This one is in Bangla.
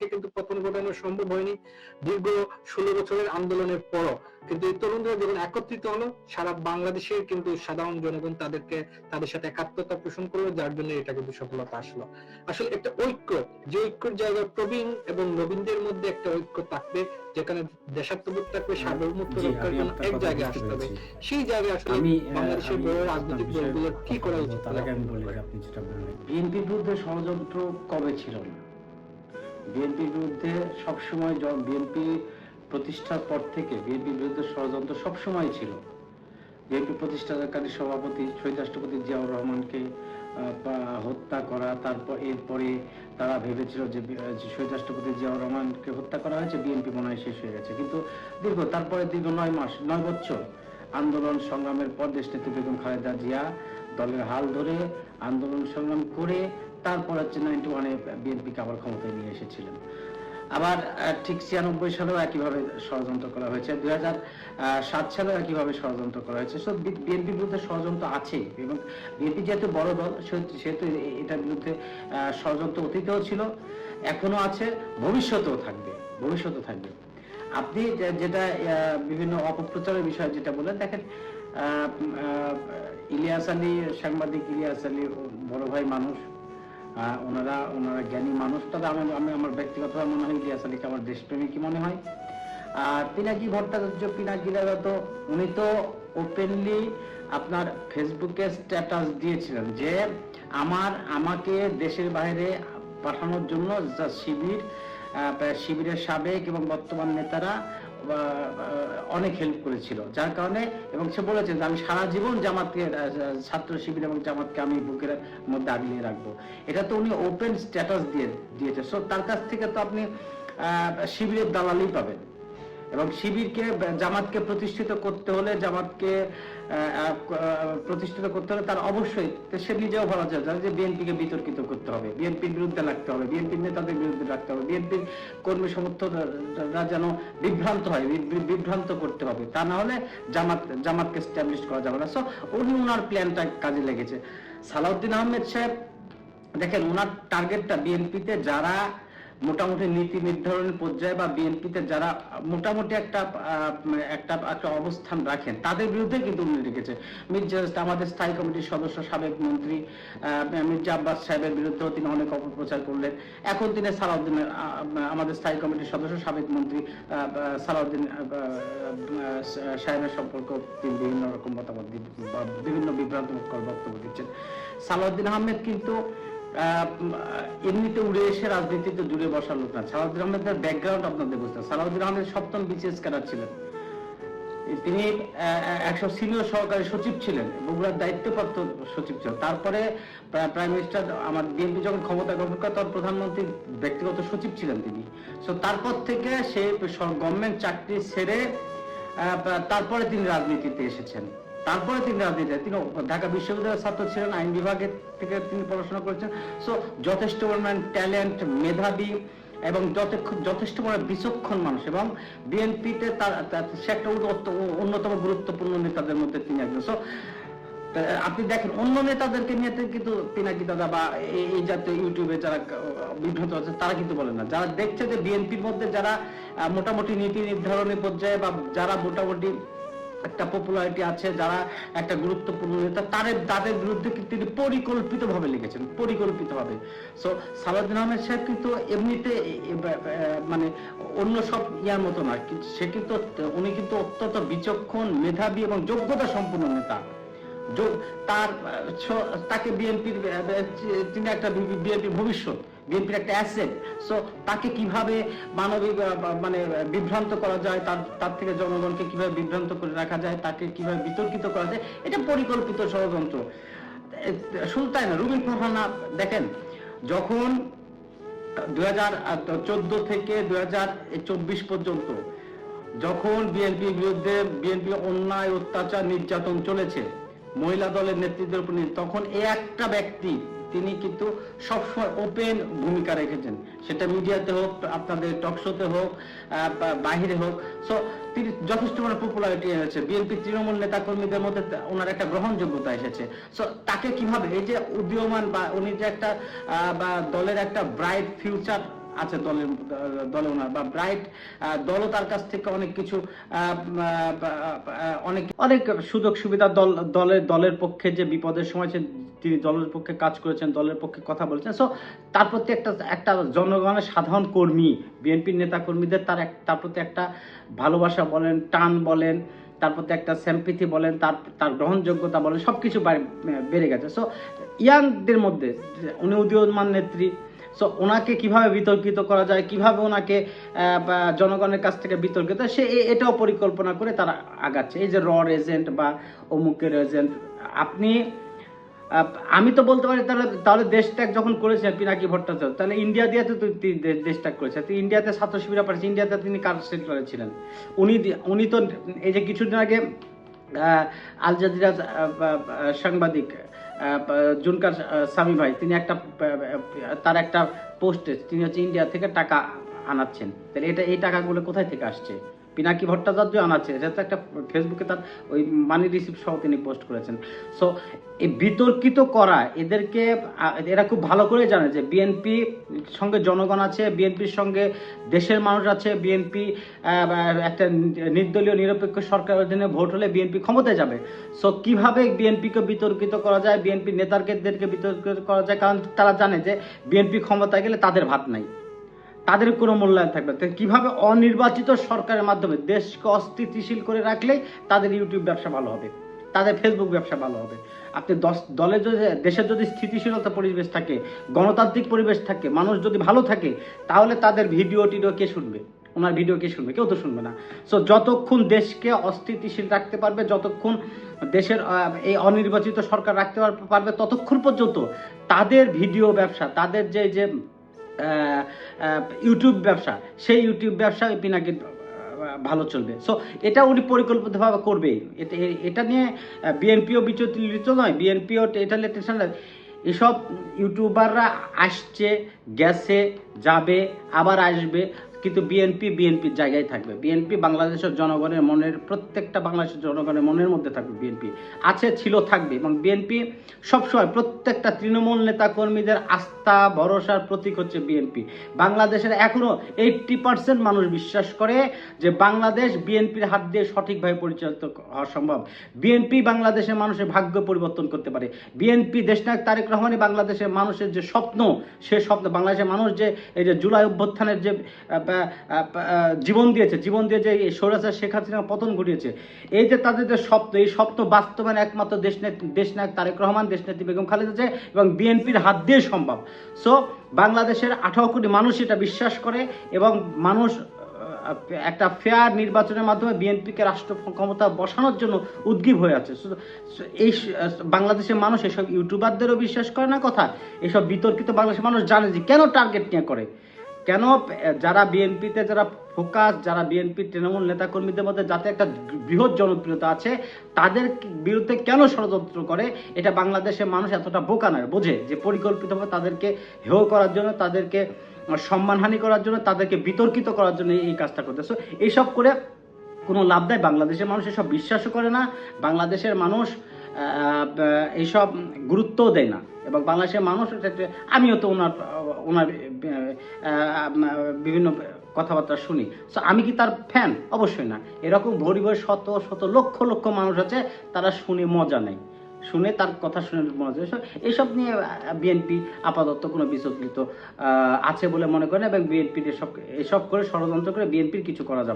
কিন্তু পতন ঘটানো সম্ভব হয়নি। দীর্ঘ ষোলো বছরের আন্দোলনের পরও। কিন্তু এই তরুণরা যখন একত্রিত হলো সারা বাংলাদেশের কিন্তু সাধারণ জনগণ তাদেরকে তাদের সাথে একাত্মতা পোষণ করল যার জন্য এটা কিন্তু সফলতা আসলো। আসলে একটা ঐক্য যে ঐক্যের জায়গায় প্রবীণ এবং নবীনদের মধ্যে একটা ঐক্য থাকবে যেখানে দেশাত্মবোধ থাকবে সার্বভৌমত্ব রক্ষার জন্য এক জায়গায় আসতে হবে। সেই জায়গায় আসলে আমি বাংলাদেশের বড় রাজনৈতিক দলগুলোর কি করা উচিত? তার আগে আমি বলি? আপনি যেটা বললেন। বিএনপির বিরুদ্ধে ষড়যন্ত্র কবে ছিল না? বিএনপির বিরুদ্ধে সবসময় বিএনপি প্রতিষ্ঠার পর থেকে বিএনপির বিরুদ্ধে ষড়যন্ত্র সবসময় ছিল। বিএনপি প্রতিষ্ঠাকারী সভাপতি শহীদ রাষ্ট্রপতি জিয়াউর রহমানকে হত্যা করা, তারপর, এরপরে তারা ভেবেছিল যে শহীদ রাষ্ট্রপতি জিয়াউর রহমানকে হত্যা করা হয়েছে, বিএনপি মনে হয় শেষ হয়ে গেছে। কিন্তু দীর্ঘ, তারপরে দীর্ঘ নয় মাস, নয় বছর আন্দোলন সংগ্রামের পর দেশনেত্রী বেগম খালেদা জিয়া দলের হাল ধরে আন্দোলন সংগ্রাম করে তারপর হচ্ছে নাইনটি ওয়ানে বিএনপিকে আবার ক্ষমতায় নিয়ে এসেছিলেন। আবার ঠিক ছিয়ানব্বই সালেও একইভাবে ষড়যন্ত্র করা হয়েছে। দুই হাজার সাত সালেও একইভাবে ষড়যন্ত্র করা হয়েছে। সব বিএনপির বিরুদ্ধে ষড়যন্ত্র আছে এবং বিএনপি যেহেতু বড় দল সেহেতু- এটার বিরুদ্ধে ষড়যন্ত্র অতীতেও ছিল এখনও আছে, ভবিষ্যতেও থাকবে ভবিষ্যতেও থাকবে। আপনি যেটা বিভিন্ন অপপ্রচারের বিষয়ে যেটা বলেন দেখেন ইলিয়াস আলী সাংবাদিক, ইলিয়াস আলী বড় ভাই মানুষ ওনারা ওনারা জ্ঞানী মানুষ, তবে আমি আমি আমার ব্যক্তিগতভাবে মনে হয় ইলিয়াস আলীকে আমার দেশপ্রেমিকই মনে হয়। আর পিনাকি ভট্টাচার্য, পিনাকি তো উনি তো ওপেনলি আপনার ফেসবুকে স্ট্যাটাস দিয়েছিলেন যে আমার, আমাকে দেশের বাইরে পাঠানোর জন্য যা শিবির শিবিরের সাবেক এবং বর্তমান নেতারা অনেক হেল্প করেছিল। যার কারণে এবং সে বলেছেন যে, আমি সারা জীবন জামাতকে ছাত্র শিবির এবং জামাতকে আমি বুকের মধ্যে আগলিয়ে রাখব। এটা তো উনি ওপেন স্ট্যাটাস দিয়ে দিয়েছে। সো তার কাছ থেকে তো আপনি শিবিরের দালালি পাবেন। এবং শিবিরকে, জামাতকে প্রতিষ্ঠিত করতে হলে, জামাতকে প্রতিষ্ঠিত করতে হলে তার অবশ্যই সে নিজেও ভালো যায় যে বিএনপিকে বিতর্কিত করতে হবে। বিএনপির বিরুদ্ধে লাগতে হবে, বিএনপির নেতাদের বিরুদ্ধে লাগতে হবে, বিএনপির কর্মী সমর্থকরা যেন বিভ্রান্ত হয় বিভ্রান্ত করতে হবে। তা না হলে জামাত, জামাতকে স্ট্যাবলিশ করা যাবে না। সো উনি ওনার প্ল্যানটা কাজে লেগেছে। সালাউদ্দিন আহমেদ সাহেব, দেখেন ওনার টার্গেটটা বিএনপিতে যারা মোটামুটি নীতি নির্ধারণের পর্যায়ে বা বিএনপিতে যারা মোটামুটি একটা একটা একটা অবস্থান রাখেন, তাদের বিরুদ্ধে কিন্তু উনি রেখেছে মির্জা আমাদের স্থায়ী কমিটির সদস্য, সাবেক মন্ত্রী মির্জা আব্বাস সাহেবের বিরুদ্ধেও তিনি অনেক অপপ্রচার করলেন। এখন তিনি সালাউদ্দিনের আমাদের স্থায়ী কমিটির সদস্য, সাবেক মন্ত্রী সালাউদ্দিন সাহেবের সম্পর্ক তিনি বিভিন্ন রকম মতামত বিভিন্ন বিভ্রান্তকর বক্তব্য দিচ্ছেন। সালাউদ্দিন আহমেদ কিন্তু এমনিতে উড়ে এসে রাজনীতিতে জুড়ে বসার লোক না। সালাউদ্দিন আহমেদের ব্যাকগ্রাউন্ড আপনাদের বুঝতে সালাউদ্দিন আহমেদ সপ্তম বিসিএস ক্যাডার ছিলেন। তিনি একশো সিনিয়র সহকারী সচিব ছিলেন। বগুড়ার দায়িত্বপ্রাপ্ত সচিব ছিলেন। তারপরে প্রাইম মিনিস্টার আমার বিএনপি যখন ক্ষমতা গ্রহণ করে, তখন প্রধানমন্ত্রীর ব্যক্তিগত সচিব ছিলেন তিনি। সো তারপর থেকে সে গভর্নমেন্ট চাকরি ছেড়ে তারপরে তিনি রাজনীতিতে এসেছেন। তারপরে তিনি রাজনীতিতে তিনি ঢাকা বিশ্ববিদ্যালয়ের ছাত্র ছিলেন আইন বিভাগের থেকে তিনি পড়াশোনা করেছেন। সো যথেষ্ট পরিমাণ ট্যালেন্ট মেধাবী এবং যথেষ্ট- পরিমাণ বিচক্ষণ মানুষ এবং বিএনপিতে তার সে একটা অন্যতম গুরুত্বপূর্ণ নেতাদের মধ্যে তিনি একজন। সো আপনি দেখেন অন্য নেতাদেরকে নিয়ে কিন্তু পিনাকি দাদা বা এই- জাতীয় ইউটিউবে যারা আহ, বিভ্রান্ত আছে তারা কিন্তু বলে না। যারা দেখছে যে বিএনপির মধ্যে যারা মোটামুটি নীতি নির্ধারণের পর্যায়ে বা যারা মোটামুটি একটা পপুলারিটি আছে, যারা একটা গুরুত্বপূর্ণ নেতা, তাদের তাদের বিরুদ্ধে তিনি পরিকল্পিতভাবে লিখেছেন? পরিকল্পিতভাবে। সো সালাউদ্দিন আহমেদ সাহেব কিন্তু এমনিতে মানে অন্য সব ইয়ার মতো না সে কিন্তু উনি কিন্তু অত্যন্ত বিচক্ষণ, মেধাবী এবং যোগ্যতা সম্পন্ন নেতা তার তাকে বিএনপির তিনি একটা বিএনপির ভবিষ্যৎ। বিএনপির একটা অ্যাসেট সো তাকে কীভাবে মানবিক মানে বিভ্রান্ত করা যায় তার তার থেকে জনগণকে কীভাবে বিভ্রান্ত করে রাখা যায় তাকে কীভাবে বিতর্কিত করা যায় এটা পরিকল্পিত ষড়যন্ত্র। এ, শুধু তাই না রুবিন ফারহানা দেখেন যখন দুই হাজার চোদ্দ থেকে দুই হাজার চব্বিশ পর্যন্ত যখন বিএনপির বিরুদ্ধে বিএনপি অন্যায় অত্যাচার নির্যাতন চলেছে মহিলা দলের নেতৃত্বের উপর তখন এই একটা ব্যক্তি তিনি কিন্তু সবসময় ওপেন ভূমিকা রেখেছেন। সেটা মিডিয়াতে হোক, আপনাদের টক শোতে হোক বাহিরে হোক। সো তিনি যথেষ্ট মানে পপুলারিটি এনেছে। বিএনপি তৃণমূল নেতা কর্মীদের মধ্যে ওনার একটা গ্রহণযোগ্যতা এসেছে। সো তাকে কীভাবে, এই যে উদীয়মান বা উনি যে একটা বা দলের একটা ব্রাইট ফিউচার আছে দলের দলে ওনার বা ব্রাইট দলও তার কাছ থেকে অনেক কিছু অনেক অনেক সুযোগ সুবিধা দল, দলের দলের পক্ষে যে বিপদের সময় সে তিনি দলের পক্ষে কাজ করেছেন, দলের পক্ষে কথা বলেছেন। সো তার প্রতি একটা একটা জনগণের সাধারণ কর্মী, বিএনপির নেতা কর্মীদের তার এক, তার প্রতি একটা ভালোবাসা বলেন, টান বলেন, তার প্রতি একটা স্যাম্পিথি বলেন, তার তার গ্রহণযোগ্যতা বলেন সব কিছু বেড়ে গেছে। সো ইয়াংদের মধ্যে, উনি উদীয়মান নেত্রী সো ওনাকে কীভাবে বিতর্কিত করা যায়, কীভাবে ওনাকে জনগণের কাছ থেকে বিতর্কিত সে এটাও পরিকল্পনা করে তারা আগাচ্ছে। এই যে র এজেন্ট বা অমুকের এজেন্ট আপনি আমি তো বলতে পারি তাহলে তাহলে দেশ ত্যাগ যখন করেছেন পিনাকি ভট্টাচার্য তাহলে ইন্ডিয়া দিয়ে তো দেশ ত্যাগ করেছে তুই ইন্ডিয়াতে ছাত্র শিবিরা পাঠিয়েছে ইন্ডিয়াতে তিনি কার সেক্টরে ছিলেন? উনি উনি তো, এই যে কিছুদিন আগে আল জাজিরা সাংবাদিক জুনকার স্বামী ভাই, তিনি একটা তার একটা পোস্টে, তিনি হচ্ছে ইন্ডিয়া থেকে টাকা আনাচ্ছেন। তাহলে এটা, এই টাকাগুলো কোথায় থেকে আসছে? পিনাকি ভট্টাচার্য আনাচ্ছে। এটা তো একটা ফেসবুকে তার ওই মানি রিসিপ্ট সহ তিনি পোস্ট করেছেন। সো এই বিতর্কিত করা, এদেরকে এরা খুব ভালো করে জানে যে বিএনপি সঙ্গে জনগণ আছে বিএনপির সঙ্গে দেশের মানুষ আছে বিএনপি একটা নির্দলীয়, নিরপেক্ষ সরকারের অধীনে ভোট হলে বিএনপি ক্ষমতায় যাবে। সো কীভাবে বিএনপিকে বিতর্কিত করা যায় বিএনপি নেতাদেরকে বিতর্কিত করা যায়? কারণ তারা জানে যে বিএনপি ক্ষমতায় গেলে তাদের ভাত নাই। তাদের কোনো মূল্যায়ন থাকবে না। কীভাবে অনির্বাচিত সরকারের মাধ্যমে দেশকে অস্থিতিশীল করে রাখলেই তাদের ইউটিউব ব্যবসা ভালো হবে? তাদের ফেসবুক ব্যবসা ভালো হবে? আপনি দশ দলের যদি দেশের যদি স্থিতিশীলতা পরিবেশ থাকে, গণতান্ত্রিক পরিবেশ থাকে, মানুষ যদি ভালো থাকে, তাহলে তাদের ভিডিও টিডিও কে শুনবে? ওনার ভিডিও কে শুনবে? কেউ তো শুনবে না। সো যতক্ষণ দেশকে অস্থিতিশীল রাখতে পারবে, যতক্ষণ দেশের এই অনির্বাচিত সরকার রাখতে পার- পারবে, ততক্ষণ পর্যন্ত তাদের ভিডিও ব্যবসা, তাদের যে যে ইউটিউব ব্যবসা। সেই ইউটিউব ব্যবসা ওই পিনাকি ভালো চলবে। সো এটা উনি পরিকল্পিতভাবে করবে। এটা নিয়ে বিএনপিও বিচলিত নয়। বিএনপিও এটা নিয়ে টেনশন এসব ইউটিউবাররা আসছে, গেছে, যাবে, আবার আসবে। কিন্তু বিএনপি বিএনপির জায়গায় থাকবে। বিএনপি বাংলাদেশের জনগণের মনের, প্রত্যেকটা বাংলাদেশের জনগণের মনের মধ্যে থাকবে বিএনপি আছে, ছিল, থাকবে। এবং বিএনপি সবসময় প্রত্যেকটা তৃণমূল নেতা কর্মীদের আস্থা, ভরসার প্রতীক হচ্ছে বিএনপি বাংলাদেশের এখনও এইটটি পার্সেন্ট মানুষ বিশ্বাস করে যে বাংলাদেশ বিএনপির হাত দিয়ে সঠিকভাবে পরিচালিত হওয়া সম্ভব। বিএনপি বাংলাদেশের মানুষের ভাগ্য পরিবর্তন করতে পারে। বিএনপি দেশনায়ক তারেক রহমানই বাংলাদেশের মানুষের যে স্বপ্ন, সে স্বপ্ন, বাংলাদেশের মানুষ যে এই যে জুলাই অভ্যুত্থানের যে জীবন দিয়েছে, জীবন দিয়ে যে সৌরাচার শেখ হাসিনার পতন ঘটিয়েছে। এই যে তাদের যে স্বপ্ন এই স্বপ্ন বাস্তবায়ন একমাত্র দেশ দেশনায়ক তারেক রহমান, দেশনেত্রী বেগম খালেদা জিয়া এবং বিএনপির হাত দিয়ে সম্ভব। সো বাংলাদেশের আঠারো কোটি মানুষ এটা বিশ্বাস করে এবং মানুষ একটা ফেয়ার নির্বাচনের মাধ্যমে বিএনপিকে রাষ্ট্র ক্ষমতা বসানোর জন্য উদ্গীব হয়ে আছে। এই বাংলাদেশের মানুষ এসব ইউটিউবারদেরও বিশ্বাস করে না কথা, এসব বিতর্কিত বাংলাদেশের মানুষ জানে যে কেন টার্গেট নিয়ে করে। কেন, যারা বিএনপিতে যারা ফোকাস যারা বিএনপি তৃণমূল নেতাকর্মীদের মধ্যে যাতে একটা বৃহৎ জনপ্রিয়তা আছে, তাদের বিরুদ্ধে কেন ষড়যন্ত্র করে, এটা বাংলাদেশের মানুষ এতটা বোকা নয়, বোঝে যে পরিকল্পিতভাবে তাদেরকে হেয় করার জন্য, তাদেরকে সম্মানহানি করার জন্য, তাদেরকে বিতর্কিত করার জন্য এই কাজটা করতে। সো এইসব করে কোনো লাভ দেয় বাংলাদেশের মানুষ এসব বিশ্বাসও করে না, বাংলাদেশের মানুষ এইসব গুরুত্বও দেয় না। এবং বাংলাদেশের মানুষ আমিও তো ওনার ওনার বিভিন্ন কথাবার্তা শুনি। সো আমি কি তার ফ্যান অবশ্যই না। এরকম ভরি ভরি শত শত লক্ষ লক্ষ মানুষ আছে, তারা শুনে মজা নেয়। শুনে তার কথা শুনে মজা এসব এইসব নিয়ে বিএনপি আপাতত কোনো বিচলিত আছে বলে মনে করেন এবং বিএনপির এসব এসব করে ষড়যন্ত্র করে বিএনপির কিছু করা যাবে না।